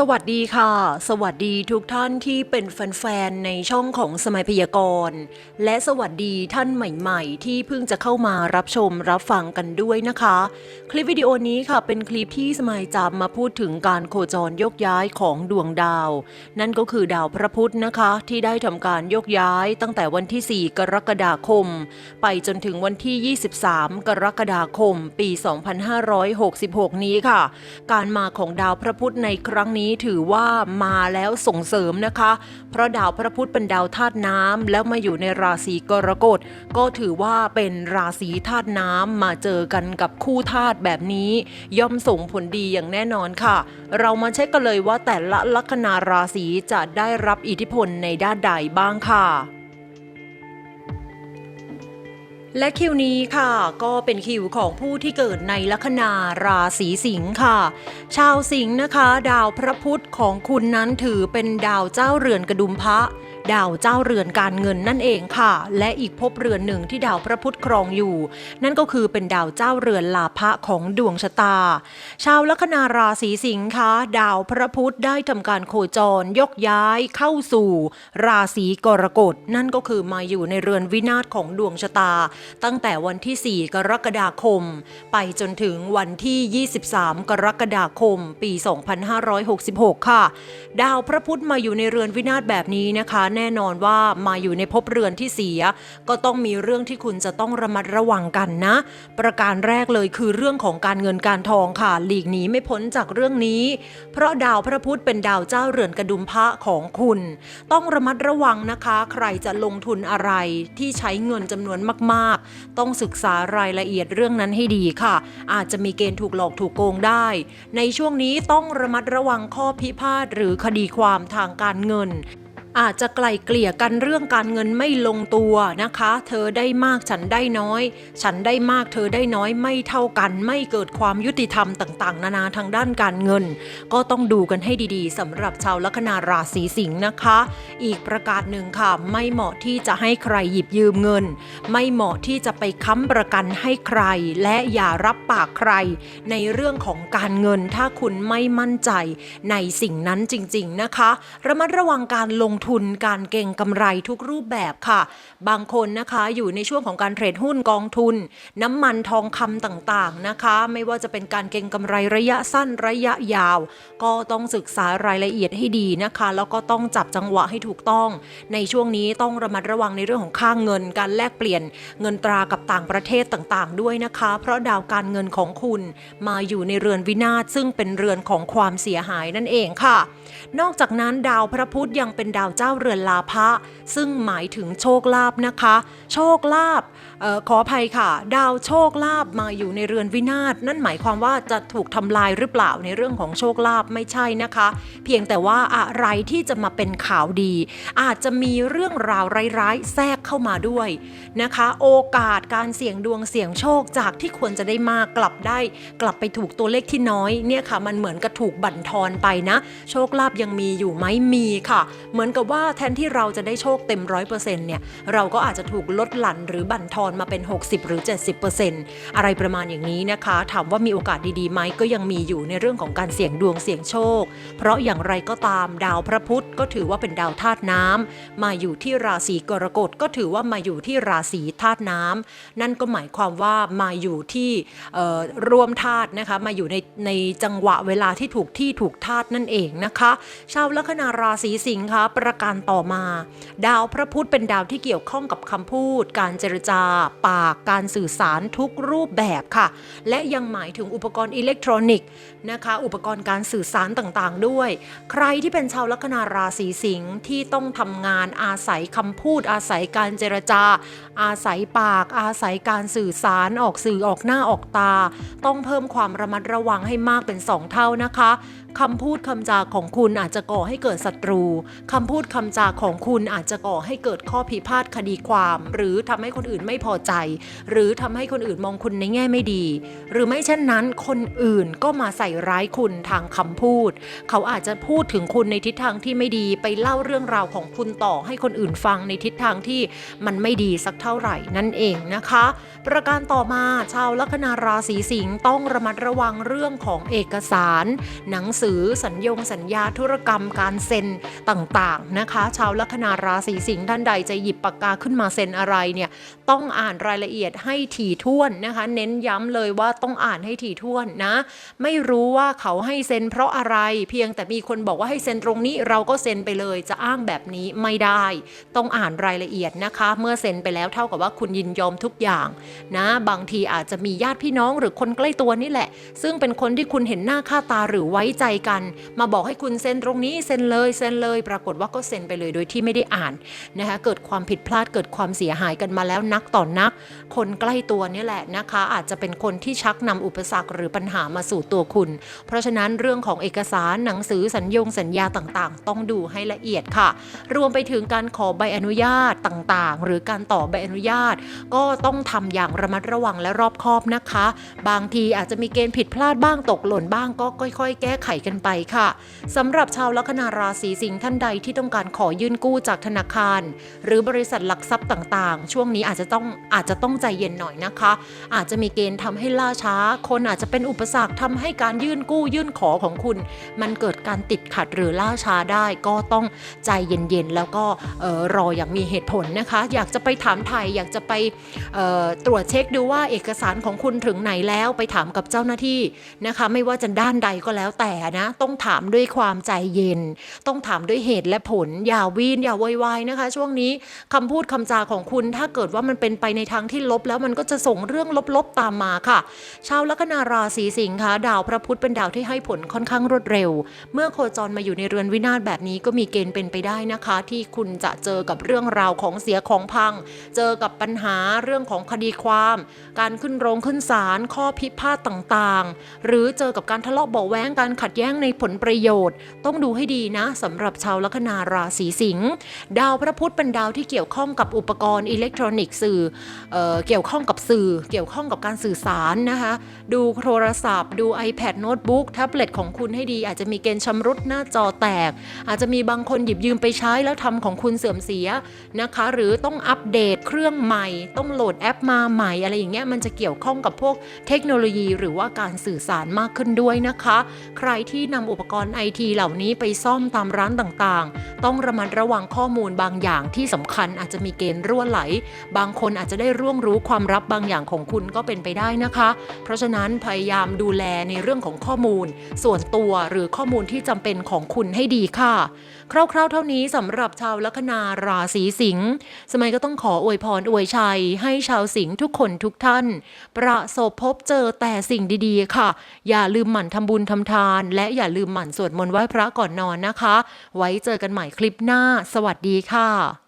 สวัสดีค่ะ สวัสดีทุกท่านที่เป็นแฟนๆในช่องของสมัยพยากรณ์และสวัสดีท่านใหม่ๆ ที่เพิ่งจะเข้ามารับชมรับฟังกันด้วยนะคะ คลิปวิดีโอนี้ค่ะเป็นคลิปที่สมัยจำมาพูดถึงการโคจรยกย้ายของดวงดาว นั่นก็คือดาวพระพุธนะคะ ที่ได้ทำการยกย้ายตั้งแต่วันที่ 4 กรกฎาคม ไปจนถึงวันที่ 23 กรกฎาคม ปี 2566 นี้ค่ะ การมาของดาวพระพุธในครั้งนี้ถือว่ามาแล้วส่งเสริมนะคะ เพราะดาวพระพุธเป็นดาวธาตุน้ำแล้วมาอยู่ในราศีกรกฎก็ถือว่าเป็นราศีธาตุน้ำมาเจอกันกับคู่ธาตุแบบนี้ ย่อมส่งผลดีอย่างแน่นอนค่ะ เรามาเช็คกันเลยว่าแต่ละลัคนาราศีจะได้รับอิทธิพลในด้านใดบ้างค่ะ และคิวนี้ค่ะ ก็เป็นคิวของผู้ที่เกิดในลัคนาราศีสิงค์ค่ะ ชาวสิงห์นะคะ ดาวพระพุธของคุณนั้นถือเป็นดาวเจ้าเรือนกระดุมพระ ดาวเจ้าเรือนการเงินนั่นเองค่ะ และอีกภพเรือนหนึ่งที่ดาวพระพุธครองอยู่ นั่นก็คือเป็นดาวเจ้าเรือนลาภะของดวงชะตา ชาวลัคนาราศีสิงค์คะดาวพระพุธได้ทำการโคจรยกย้ายเข้าสู่ ราศีกรกฎนั่นก็คือมาอยู่ในเรือนวินาศของดวงชะตา ตั้งแต่วันที่ 4 กรกฎาคม ไปจนถึงวันที่ 23 กรกฎาคม ปี 2566 ค่ะ ดาวพระพุธมาอยู่ในเรือนวินาศแบบนี้นะคะแน่นอนว่ามาอยู่ในภพเรือนที่เสีย ก็ต้องมีเรื่องที่คุณจะต้องระมัดระวังกันนะ ประการแรกเลยคือเรื่องของการเงินการทองค่ะ หลีกหนีไม่พ้นจากเรื่องนี้ เพราะดาวพระพุธเป็นดาวเจ้าเรือนกระดุมพระของคุณ ต้องระมัดระวังนะคะ ใครจะลงทุนอะไรที่ใช้เงินจำนวนมากๆ ต้องศึกษารายละเอียดเรื่องนั้นให้ดีค่ะ อาจจะมีเกณฑ์ถูกหลอกถูกโกงได้ ในช่วงนี้ต้องระมัดระวังข้อพิพาทหรือคดีความทางการเงิน อาจจะไกล่เกลี่ยกันเรื่องการเงินไม่ลงตัวนะคะ เธอได้มากฉันได้น้อย ฉันได้มากเธอได้น้อยไม่เท่ากัน ไม่เกิดความยุติธรรมต่างๆ นานาทางด้านการเงิน ก็ต้องดูกันให้ดีๆสำหรับชาวลัคนาราศีสิงห์นะคะ อีกประกาศหนึ่งค่ะ ไม่เหมาะที่จะให้ใครหยิบยืมเงิน ไม่เหมาะที่จะไปค้ำประกันให้ใคร และอย่ารับปากใคร ในเรื่องของการเงินถ้าคุณไม่มั่นใจ ในสิ่งนั้นจริง ๆนะคะ ระมัดระวังการลงทุนทุนการเก่งกำไรทุกรูปแบบค่ะ บางคนนะคะอยู่ในช่วงของการเทรดหุ้นกองทุน น้ำมันทองคำต่างๆนะคะ ไม่ว่าจะเป็นการเก่งกำไรระยะสั้นระยะยาว ก็ต้องศึกษารายละเอียดให้ดีนะคะ แล้วก็ต้องจับจังหวะให้ถูกต้อง ในช่วงนี้ต้องระมัดระวังในเรื่องของค่างเงิน การแลกเปลี่ยนเงินตรากับต่างประเทศต่างๆ ด้วยนะคะ เพราะดาวการเงินของคุณมาอยู่ในเรือนวินาศซึ่งเป็นเรือนของความเสียหายนั่นเองค่ะ นอกจากนั้นดาวพระพุธยังเป็นดาวเจ้าเรือนลาภะซึ่งหมายถึงโชคลาภนะคะ โชคลาภขออภัยค่ะ ดาวโชคลาภมาอยู่ในเรือนวินาศนั่นหมายความว่าจะถูกทำลายหรือเปล่าในเรื่องของโชคลาภไม่ใช่นะคะ เพียงแต่ว่าอะไรที่จะมาเป็นข่าวดี อาจจะมีเรื่องราวร้ายๆแทรกเข้ามาด้วยนะคะ โอกาสการเสี่ยงดวงเสี่ยงโชคจากที่ควรจะได้มากกลับได้ กลับไปถูกตัวเลขที่น้อยเนี่ยค่ะ มันเหมือนกับถูกบั่นทอนไปนะ โชคลาภยังมีอยู่ไหมมีค่ะ เหมือนกับว่าแทนที่เราจะได้โชคเต็มร้อยเปอร์เซ็นต์เนี่ย เราก็อาจจะถูกลดหลั่นหรือบั่นทอนมาเป็น 60 หรือ 70%อะไรประมาณอย่างนี้นะคะ ถามว่ามีโอกาสดีๆไหมก็ยังมีอยู่ในเรื่องของการเสี่ยงดวงเสี่ยงโชค เพราะอย่างไรก็ตามดาวพระพุธก็ถือว่าเป็นดาวธาตุน้ำมาอยู่ที่ราศีกรกฎก็ถือว่ามาอยู่ที่ราศีธาตุน้ำนั่นก็หมายความว่ามาอยู่ที่รวมธาตุนะคะมาอยู่ในในจังหวะเวลาที่ถูกที่ถูกธาตุนั่นเองนะคะ ชาวลัคนาราศีสิงค์คะประการต่อมา ดาวพระพุธเป็นดาวที่เกี่ยวข้องกับคำพูด การเจรจา ปาก การสื่อสารทุกรูปแบบค่ะ และยังหมายถึงอุปกรณ์อิเล็กทรอนิกส์นะคะ อุปกรณ์การสื่อสารต่างๆ ด้วย ใครที่เป็นชาวลัคนาราศีสิงห์ที่ต้องทำงานอาศัยคำพูด อาศัยการเจรจา อาศัยปาก อาศัยการสื่อสารออกสื่อออกหน้าออกตา ต้องเพิ่มความระมัดระวังให้มากเป็นสองเท่านะคะ คำพูดคำจาของคุณอาจจะก่อให้เกิดศัตรูคำพูดคำจาของคุณอาจจะก่อให้เกิดข้อพิพาทคดีความ หรือทำให้คนอื่นไม่พอใจ หรือทำให้คนอื่นมองคุณในแง่ไม่ดี หรือไม่เช่นนั้น คนอื่นก็มาใส่ร้ายคุณทางคำพูด เขาอาจจะพูดถึงคุณในทิศทางที่ไม่ดีไปเล่าเรื่องราวของคุณต่อให้คนอื่นฟังในทิศทางที่มันไม่ดีสักเท่าไหร่นั่นเองนะคะ ประการต่อมาชาวลัคนาราศีสิงห์ต้องระมัดระวังเรื่องของเอกสาร หนังสือสือสัญญงสัญญาธุรกรรมการเซ็นต่างๆนะคะ ชาวลัคนาราศีสิงห์ท่านใดจะหยิบปากกาขึ้นมาเซ็นอะไรเนี่ยต้องอ่านรายละเอียดให้ถี่ถ้วนนะคะ เน้นย้ำเลยว่าต้องอ่านให้ถี่ถ้วนนะ ไม่รู้ว่าเขาให้เซ็นเพราะอะไรเพียงแต่มีคนบอกว่าให้เซ็นตรงนี้เราก็เซ็นไปเลยจะอ้างแบบนี้ไม่ได้ ต้องอ่านรายละเอียดนะคะ เมื่อเซ็นไปแล้วเท่ากับว่าคุณยินยอมทุกอย่างนะบางทีอาจจะมีญาติพี่น้องหรือคนใกล้ตัวนี่แหละ ซึ่งเป็นคนที่คุณเห็นหน้าค่าตาหรือไว้ใจกัน มาบอกให้คุณเซ็นตรงนี้เซ็นเลยเซ็นเลย ปรากฏว่าก็เซ็นไปเลยโดยที่ไม่ได้อ่านนะคะเกิดความผิดพลาดเกิดความเสียหายกันมาแล้วนักต่อนนัก คนใกล้ตัวนี่แหละนะคะ อาจจะเป็นคนที่ชักนำอุปสรรคหรือปัญหามาสู่ตัวคุณ เพราะฉะนั้นเรื่องของเอกสารหนังสือสัญญงสัญญาต่างๆ ต้องดูให้ละเอียดค่ะ รวมไปถึงการขอใบอนุญาตต่างๆ หรือการต่อใบอนุญาต ก็ต้องทำอย่างระมัดระวังและรอบคอบนะคะ บางทีอาจจะมีเกณฑ์ผิดพลาดบ้างตกหล่นบ้างก็ค่อย ๆ แก้ไขกันไปค่ะสำหรับชาวลัคนาราศีสิงห์ท่านใดที่ต้องการขอยื่นกู้จากธนาคาร หรือบริษัทหลักทรัพย์ต่างๆ ช่วงนี้อาจจะต้องอาจจะต้องใจเย็นหน่อยนะคะ อาจจะมีเกณฑ์ทำให้ล่าช้า คนอาจจะเป็นอุปสรรคทำให้การยื่นกู้ยื่นขอของคุณ มันเกิดการติดขัดหรือล่าช้าได้ก็ต้องใจเย็นๆแล้วก็ออรออย่างมีเหตุผลนะคะ อยากจะไปถามไทยอยากจะไปออตรวจเช็คดูว่าเอกสารของคุณถึงไหนแล้วไปถามกับเจ้าหน้าที่นะคะ ไม่ว่าจะด้านใดก็แล้วแต่นะ ต้องถามด้วยความใจเย็น ต้องถามด้วยเหตุและผล อย่าวีนอย่าโวยวายนะคะ ช่วงนี้คำพูดคำจาของคุณ ถ้าเกิดว่ามันเป็นไปในทางที่ลบแล้วมันก็จะส่งเรื่องลบๆตามมาค่ะ ชาวลัคนาราศีสิงค์คะดาวพระพุธเป็นดาวที่ให้ผลค่อนข้างรวดเร็ว เมื่อโคจรมาอยู่ในเรือนวินาศแบบนี้ก็มีเกณฑ์เป็นไปได้นะคะ ที่คุณจะเจอกับเรื่องราวของเสียของพัง เจอกับปัญหาเรื่องของคดีความ การขึ้นโรงขึ้นศาลข้อพิพาทต่างๆ หรือเจอกับการทะเลาะเบาแว้งการขัดแย้งในผลประโยชน์ ต้องดูให้ดีนะสำหรับชาวลัคนาราศีสิงห์ดาวพระพุธเป็นดาวที่เกี่ยวข้องกับอุปกรณ์อิเล็กทรอนิกส์สื่อเออเกี่ยวข้องกับสื่อ เกี่ยวข้องกับการสื่อสารนะคะดูโทรศัพท์ ดู iPad โน้ตบุ๊กแท็บเล็ตของคุณให้ดี อาจจะมีเกณฑ์ชำรุดหน้าจอแตก อาจจะมีบางคนหยิบยืมไปใช้แล้วทำของคุณเสื่อมเสียนะคะ หรือต้องอัปเดตเครื่องใหม่ ต้องโหลดแอปมาใหม่ อะไรอย่างเงี้ยมันจะเกี่ยวข้องกับพวกเทคโนโลยีหรือว่าการสื่อสารมากขึ้นด้วยนะคะ ใครที่นำอุปกรณ์ไอทีเหล่านี้ไปซ่อมตามร้านต่างๆ ต้องระมัดระวังข้อมูลบางอย่างที่สำคัญอาจจะมีเกณฑ์รั่วไหล บางคนอาจจะได้ร่วงรู้ความลับบางอย่างของคุณก็เป็นไปได้นะคะ เพราะฉะนั้นพยายามดูแลในเรื่องของข้อมูล ส่วนตัวหรือข้อมูลที่จำเป็นของคุณให้ดีค่ะ คร่าวๆ เท่านี้สำหรับชาวลัคนาราศีสิงห์สมัยก็ต้องขออวยพรอวยชัย ให้ชาวสิงห์ทุกคนทุกท่าน ประสบพบเจอแต่สิ่งดีๆ ค่ะ อย่าลืมหมั่นทำบุญทำทาน และอย่าลืมหมั่นสวดมนต์ไหว้พระก่อนนอนนะคะ ไว้เจอกันใหม่คลิปหน้า สวัสดีค่ะ